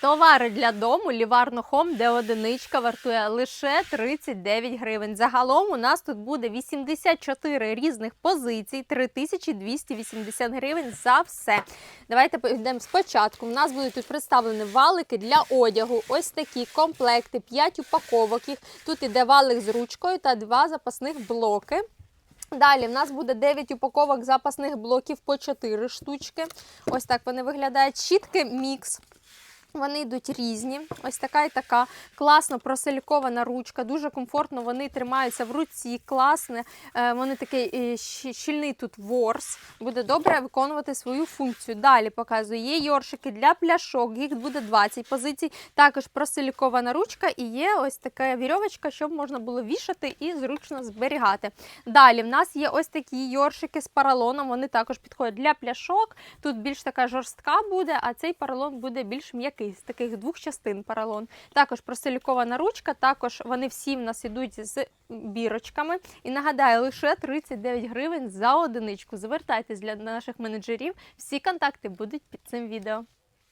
Товари для дому Ліварно Хом, де одиничка вартує лише 39 гривень. Загалом у нас тут буде 84 різних позицій, 3280 гривень за все. Давайте йдемо спочатку. У нас будуть тут представлені валики для одягу. Ось такі комплекти, 5 упаковок їх. Тут іде валик з ручкою та два запасних блоки. Далі в нас буде 9 упаковок запасних блоків по 4 штучки. Ось так вони виглядають. Щітки мікс. Вони йдуть різні. Ось така і така. Класно просилікована ручка, дуже комфортно вони тримаються в руці. Класне. Е, Вони такий е, щільний тут ворс. Буде добре виконувати свою функцію. Далі показую. Є йоршики для пляшок, їх буде 20 позицій. Також просилікована ручка і є ось така вірьовочка, щоб можна було вішати і зручно зберігати. Далі в нас є ось такі йоршики з паралоном. Вони також підходять для пляшок. Тут більш така жорстка буде, а цей поролон буде більш м'який, з таких двох частин поролон. Також просилікована ручка, також вони всі в нас йдуть з бірочками. І нагадаю, лише 39 гривень за одиничку. Звертайтесь для наших менеджерів. Всі контакти будуть під цим відео.